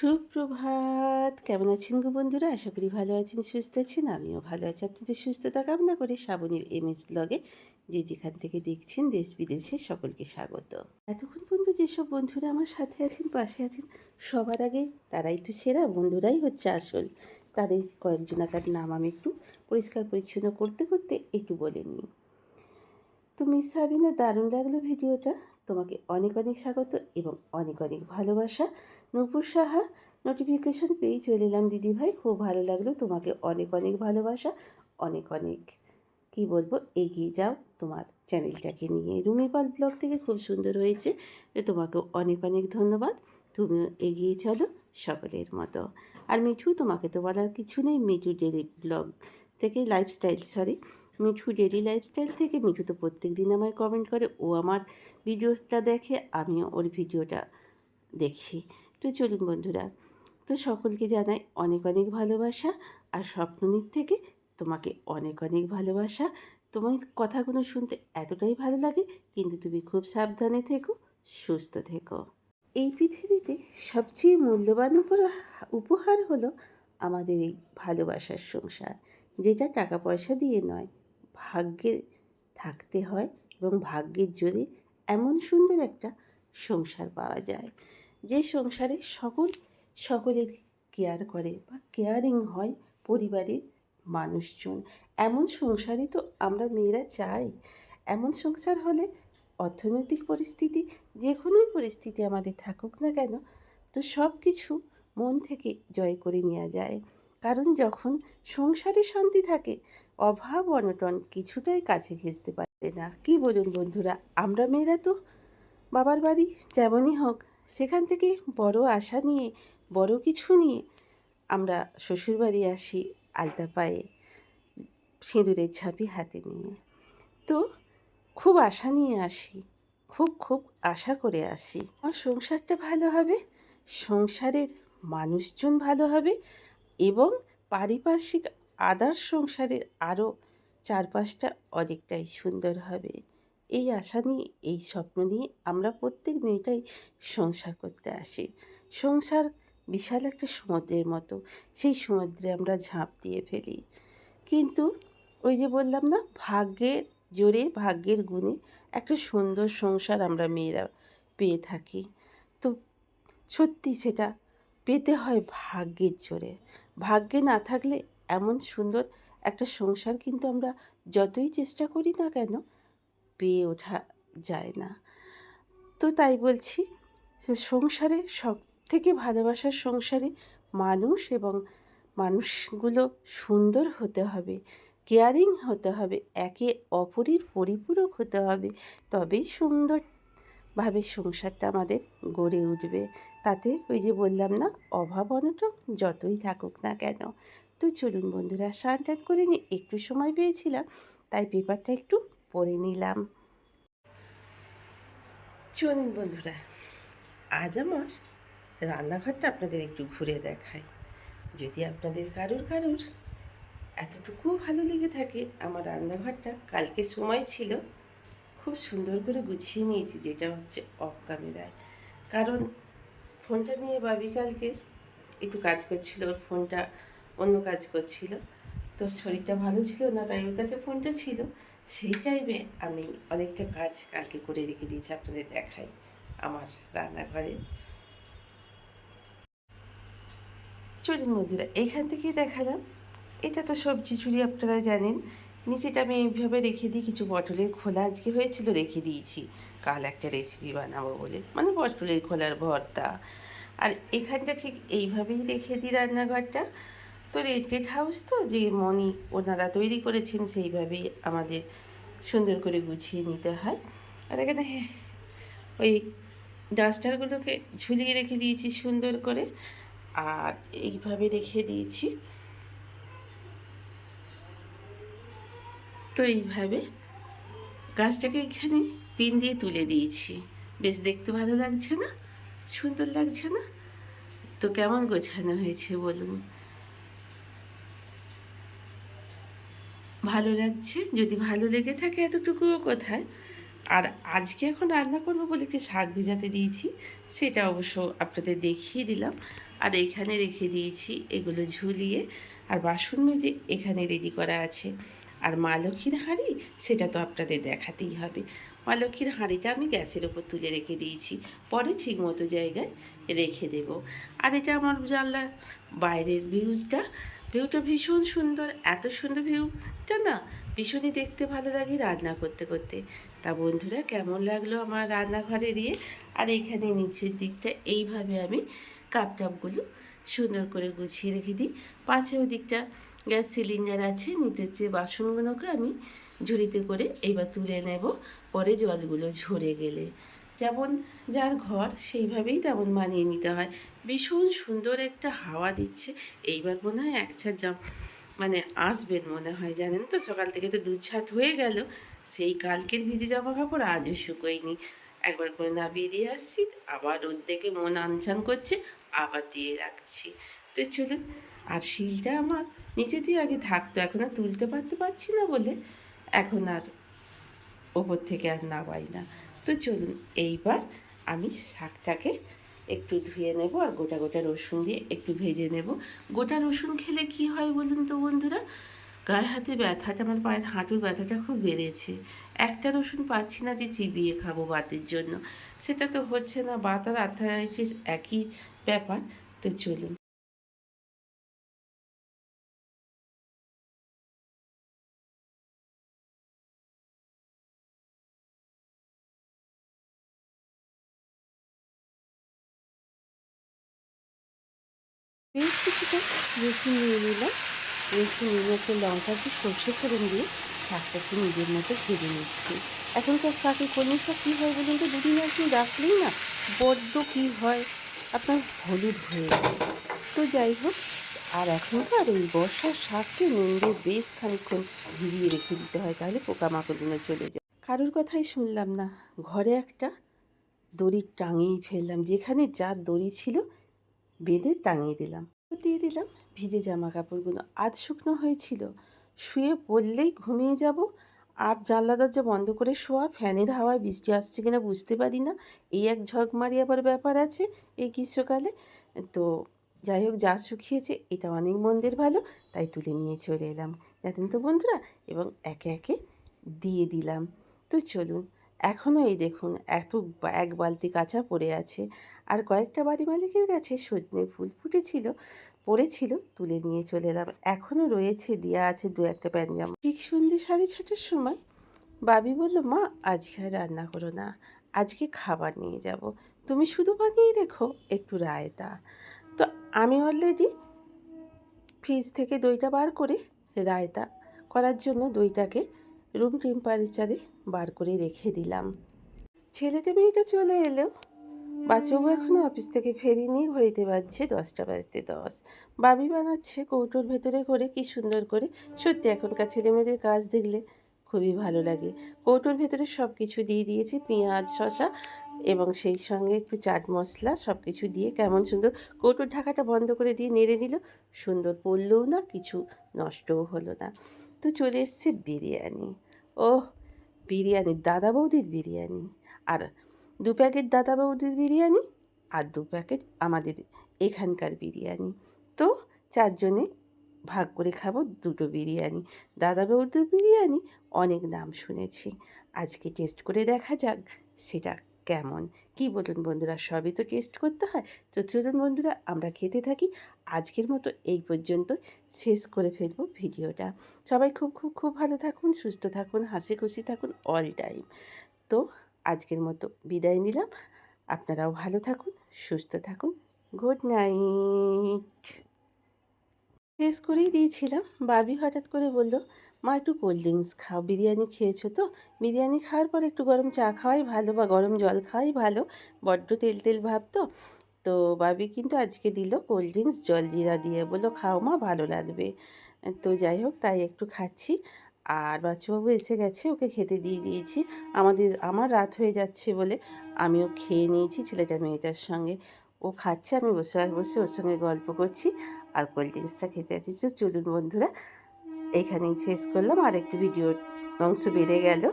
সুপ্রভাত। কেমন আছেন গো বন্ধুরা? আশা করি ভালো আছেন, সুস্থ আছেন। আমিও ভালো আছি। আপনাদের সুস্থতা কামনা করে শ্রাবণীর এম এস ব্লগে যে যেখান থেকে দেখছেন, দেশ বিদেশে সকলকে স্বাগত। এতক্ষণ পর্যন্ত যেসব বন্ধুরা আমার সাথে আছেন, পাশে আছেন, সবার আগে তারাই তো সেরা, বন্ধুরাই হচ্ছে আসল। তাদের কয়েকজনাকার নাম আমি একটু পরিষ্কার পরিচ্ছন্ন করতে করতে একটু বলে নিই। তো মিস সাবিনা, দারুণ লাগল ভিডিওটা। তোমাকে অনেক অনেক স্বাগত এবং অনেক অনেক ভালোবাসা। নূপুর সাহা নোটিফিকেশন পেয়ে চলে এলাম। দিদিভাই, খুব ভালো লাগল। তোমাকে অনেক অনেক ভালোবাসা। অনেক অনেক, কি বলব, এগিয়ে যাও তোমার চ্যানেলটাকে নিয়ে। রুমিপাল ব্লগ থেকে খুব সুন্দর হয়েছে। তোমাকে অনেক অনেক ধন্যবাদ। তুমিও এগিয়ে চলো সকলের মতো। আর মিঠু, তোমাকে তো বলার কিছু নেই। মিঠু ডেলি ব্লগ থেকে lifestyle sorry Mithu daily lifestyle থেকে মিঠু তো প্রত্যেক দিন আমায় কমেন্ট করে। ও আমার ভিডিওটা দেখে, আমিও ওর ভিডিওটা দেখি। তো চলুন বন্ধুরা, তো সকলকে জানাই অনেক অনেক ভালোবাসা আর স্বপ্ননীর থেকে তোমাকে অনেক অনেক ভালোবাসা। তোমার কথাগুলো শুনতে এতটাই ভালো লাগে, কিন্তু তুমি খুব সাবধানে থেকো, সুস্থ থেকো। এই পৃথিবীতে সবচেয়ে মূল্যবান উপহার হলো আমাদের এই ভালোবাসার সংসার, যেটা টাকা পয়সা দিয়ে নয়, ভাগ্যে থাকতে হয় এবং ভাগ্যের জোরে এমন সুন্দর একটা সংসার পাওয়া যায়। যে সংসারে সকল, সকলের কেয়ার করে বা কেয়ারিং হয় পরিবারের মানুষজন। এমন সংসারই তো আমরা মেয়েরা চাই। এমন সংসার হলে অর্থনৈতিক পরিস্থিতি, যে কোনো পরিস্থিতি আমাদের থাকুক না কেন, তো সব কিছু মন থেকে জয় করে নেওয়া যায়। কারণ যখন সংসারে শান্তি থাকে, অভাব, অনটন কিছুটাই কাছে ঘেঁচতে পারে না। কি বলুন বন্ধুরা, আমরা মেয়েরা তো বাবার বাড়ি যেমনই হোক সেখান থেকে বড় আশা নিয়ে, বড় কিছু নিয়ে আমরা শ্বশুরবাড়ি আসি আলতা পায়ে সিঁদুরের ঝাঁপি হাতে নিয়ে। তো খুব আশা নিয়ে আসি, খুব খুব আশা করে আসি। আমার সংসারটা ভালো হবে, সংসারের মানুষজন ভালো হবে এবং পারিপার্শ্বিক আদার্স সংসারের আরও চারপাশটা অনেকটাই সুন্দর হবে। এই আশা নিয়ে, এই স্বপ্ন নিয়ে আমরা প্রত্যেক মেয়েটাই সংসার করতে আসি। সংসার বিশাল একটা সমুদ্রের মতো, সেই সমুদ্রে আমরা ঝাঁপ দিয়ে ফেলি। কিন্তু ওই যে বললাম না, ভাগ্যের জোরে, ভাগ্যের গুণে একটা সুন্দর সংসার আমরা মেয়েরা পেয়ে থাকি। তো সত্যি সেটা পেতে হয় ভাগ্যের জোরে। ভাগ্যে না থাকলে এমন সুন্দর একটা সংসার কিন্তু আমরা যতই চেষ্টা করি না কেন পেয়ে ওঠা যায় না। তো তাই বলছি সংসারে সব থেকে ভালোবাসার সংসারে মানুষ এবং মানুষগুলো সুন্দর হতে হবে কেয়ারিং হতে হবে, একে অপরের পরিপূরক হতে হবে, তবেই সুন্দরভাবে সংসারটা আমাদের গড়ে উঠবে। তাতে ওই যে বললাম না, অভাব অনটন যতই থাকুক না কেন। তো চলুন বন্ধুরা টান করে নিয়ে একটু সময় পেয়েছিলাম, তাই পেপারটা একটু পড়ে নিলাম। চলুন বন্ধুরা, আজ আমার রান্নাঘরটা আপনাদের একটু ঘুরে দেখাই। যদি আপনাদের কারুর কারুর এতটুকু ভালো লেগে থাকে আমার রান্নাঘরটা, কালকে সময় ছিল, খুব সুন্দর করে গুছিয়ে নিয়েছি, যেটা হচ্ছে অফ ক্যামেরায়। কারণ ফোনটা নিয়ে বাবি কালকে একটু কাজ করছিল, ওর ফোনটা অন্য কাজ করছিল, তো শরীরটা ভালো ছিল না, তাই ওর কাছে ফোনটা ছিল। সেই টাইমে আমি অনেকটা কাজ কালকে করে রেখে দিয়েছি আপনাদের দেখাই আমার রান্নাঘরে। চলুন বন্ধুরা, এখান থেকেই দেখালাম। এটা তো সবজি চুরি আপনারা জানেন। নিচেটা আমি এইভাবে রেখে দিই, কিছু পটলের খোলা। আজকে হয়েছিল রেখে দিয়েছি। কাল একটা রেসিপি বানাবো বলে। মানে পটলের খোলার ভর্তা। আর এখানটা ঠিক এইভাবেই রেখে দিই রান্নাঘরটা। তো রেন্টেড হাউস তো, যে মনি ওনারা তৈরি করেছেন সেইভাবেই আমাদের সুন্দর করে গুছিয়ে নিতে হয়। আর এখানে ওই ডাস্টারগুলোকে ঝুলিয়ে রেখে দিয়েছি সুন্দর করে। আর এইভাবে রেখে দিয়েছি। তো এইভাবে গাছটাকে এখানে পিন দিয়ে তুলে দিয়েছি। বেশ দেখতে ভালো লাগছে না? সুন্দর লাগছে না? তো কেমন গোছানো হয়েছে বলুন? ভালো লাগছে। যদি ভালো লেগে থাকে এতটুকুও কোথায়? আর আজকে এখন রান্না করব বলে একটি শাক ভেজাতে দিয়েছি, সেটা অবশ্য আপনাদের দেখিয়ে দিলাম। আর এখানে রেখে দিয়েছি এগুলো ঝুলিয়ে, আর বাসন মেজে এখানে রেডি করা আছে। আর মা লক্ষ্মীর হাঁড়ি, সেটা তো আপনাদের দেখাতেই হবে। মা লক্ষ্মীর হাঁড়িটা আমি গ্যাসের ওপর তুলে রেখে দিয়েছি, পরে ঠিক মতো জায়গায় রেখে দেব। আর এটা আমার জানলা বাইরের ভিউজটা ভিউটা ভীষণ সুন্দর, এত সুন্দর ভিউটা না, ভীষণই দেখতে ভালো লাগে রান্না করতে করতে। তা বন্ধুরা, কেমন লাগল আমার রান্নাঘরের ইয়ে আর এখানে নিচের দিকটা এইভাবে আমি কাপ টাপগুলো সুন্দর করে গুছিয়ে রেখে দিই। পাশে ওই দিকটা গ্যাস সিলিন্ডার আছে, নিচের যে বাসনগুলোকে আমি ঝুড়িতে করে এইবার তুলে নেব। পরে জলগুলো ঝরে গেলে। যেমন যার ঘর সেইভাবেই তেমন মানিয়ে নিতে হয়। ভীষণ সুন্দর একটা হাওয়া দিচ্ছে। এইবার মনে হয় এক ছাড় জাম মানে আসবেন মনে হয়, জানেন তো? সকাল থেকে তো দু ছাট হয়ে গেল। সেই কালকের ভিজে জামা কাপড় আজও শুকোয়নি। একবার করে নামিয়ে দিয়ে আসছি, আবার রোদ দেখে মন আনচান করছে, আবার দিয়ে রাখছি। তো চলুন, আর শিলটা আমার নিচে দিয়ে আগে থাকতো, এখন আর তুলতে পারতে পারছি না বলে এখন আর ওপর থেকে আর নামাই না। তো চলুন এইবার আমি শাকটাকে একটু ধুয়ে নেব আর গোটা গোটা রসুন দিয়ে একটু ভেজে নেব। গোটা রসুন খেলে কি হয় বলুন তো বন্ধুরা? গায়ে হাতে ব্যথাটা, আমার পায়ের হাঁটুর ব্যথাটা খুব বেড়েছে। একটা রসুন পাচ্ছি না যে চিবিয়ে খাব বাতের জন্য। সেটা তো হচ্ছে না বাত আর আর্থারাইটিস একই ব্যাপার। তো চলুন রসুন নিয়ে নিলাম। রসুন নিয়ে একটু লঙ্কা দিয়ে সর্ষে ফোড়ন দিয়ে শাকটাকে নিজের মতো ভেজে নিচ্ছি। এখনকার শাকে কলমি শাক কী হয় বলুন তো? দুদিন একদিন রাখলেই না বড্ড কী হয়? আপনার হলুদ হয়ে যায়। তো যাই হোক, আর এখনকার এই বর্ষার শাককে নুন বেশ খানিক্ষণ ভিজিয়ে রেখে দিতে হয়, তাহলে পোকামাকড়গুলো চলে যায়। কারোর কথাই শুনলাম না। ঘরে একটা দড়ি টাঙিয়ে ফেললাম, যেখানে যার দড়ি ছিল বেঁধে টাঙিয়ে দিলাম। দিয়ে দিলাম। ভিজে জামা কাপড়গুলো আজ শুকনো হয়েছিল। শুয়ে পড়লেই ঘুমিয়ে যাব। আর জানলা দরজা বন্ধ করে শোয়া, ফ্যানের হাওয়ায় বৃষ্টি আসছে কিনা বুঝতে পারি না। এই এক ঝকমারি আবার ব্যাপার আছে এই গ্রীষ্মকালে। তো যাই হোক, যা শুকিয়েছে এটা অনেক মন্দের ভালো, তাই তুলে নিয়ে চলে এলাম। জানেন তো বন্ধুরা, এবং একে একে দিয়ে দিলাম। তো চলুন এখনও এই দেখুন, এত এক বালতি কাঁচা পড়ে আছে। আর কয়েকটা বাড়ি মালিকের কাছে সজনে ফুল ফুটেছিল, পড়েছিল, তুলে নিয়ে চলে এলাম। এখনও রয়েছে দেওয়া আছে দু একটা প্যানজামা ঠিক সন্ধ্যে সাড়ে ছটার সময় বাবি বলল, মা, আজকে আর রান্না করো না, আজকে খাবার নিয়ে যাব। তুমি শুধু বানিয়ে রেখো, একটু রায়তা। তো আমি অলরেডি ফ্রিজ থেকে দইটা বার করে রায়তা করার জন্য দইটাকে রুম টেম্পারেচারে বার করে রেখে দিলাম। ছেলেটা মেয়েটা চলে এলেও বাচ্চাবু এখনও অফিস থেকে ফেরিনি, ঘড়িতে বাজছে দশটা বাজতে দশ। বাবি বানাচ্ছে কৌটোর ভেতরে করে, কি সুন্দর করে। সত্যি এখনকার ছেলেমেয়েদের কাজ দেখলে খুবই ভালো লাগে। কৌটোর ভেতরে সব কিছু দিয়ে দিয়েছে, পেঁয়াজ শশা এবং সেই সঙ্গে একটু চাট মশলা সব কিছু দিয়ে কেমন সুন্দর কৌটোর ঢাকাটা বন্ধ করে দিয়ে নেড়ে দিল সুন্দর পড়লেও না, কিছু নষ্টও হলো না। তো চলে এসছে বিরিয়ানি। ও বিরিয়ানি দাদা বৌদির বিরিয়ানি। আর দু প্যাকেট দাদা বৌদির বিরিয়ানি আর দু প্যাকেট আমাদের এখানকার বিরিয়ানি। তো চারজনে ভাগ করে খাব দুটো বিরিয়ানি। দাদা বৌদির বিরিয়ানি অনেক নাম শুনেছি। আজকে টেস্ট করে দেখা যাক সেটা কেমন। কি বলুন বন্ধুরা, সবই তো টেস্ট করতে হয়। তো চলুন বন্ধুরা, আমরা খেতে থাকি আজকের মতো এই পর্যন্ত। শেষ করে ফেলব ভিডিওটা। সবাই খুব খুব খুব ভালো থাকুন, সুস্থ থাকুন, হাসি খুশি থাকুন অল টাইম তো আজকের মতো বিদায় নিলাম। আপনারাও ভালো থাকুন, সুস্থ থাকুন। Good night. শেষ করেই দিয়েছিলাম। বাবি হঠাৎ করে বলল, মা, একটু কোল্ড ড্রিঙ্কস খাও। বিরিয়ানি খেয়েছো তো? বিরিয়ানি খাওয়ার পর একটু গরম চা খাওয়াই ভালো বা গরম জল খাওয়াই ভালো? বড্ড তেল তেল ভাব তো? তো বাবি কিন্তু আজকে দিল কোল্ড ড্রিঙ্কস জল জিরা দিয়ে বলল, খাও মা, ভালো লাগবে। তো যাই হোক, তাই একটু খাচ্ছি। আর বাচ্চাবাবু এসে গেছে, ওকে খেতে দিয়ে দিয়েছি। আমাদের, আমার রাত হয়ে যাচ্ছে বলে আমিও খেয়ে নিয়েছি ছেলেটা মেয়েটার সঙ্গে। ও খাচ্ছে, আমি বসে বসে ওর সঙ্গে গল্প করছি। আর কোল্ড ড্রিঙ্কসটা খেতে আছি। চলুন বন্ধুরা, এখানেই শেষ করলাম। আর একটু ভিডিওর অংশ বেড়ে গেল।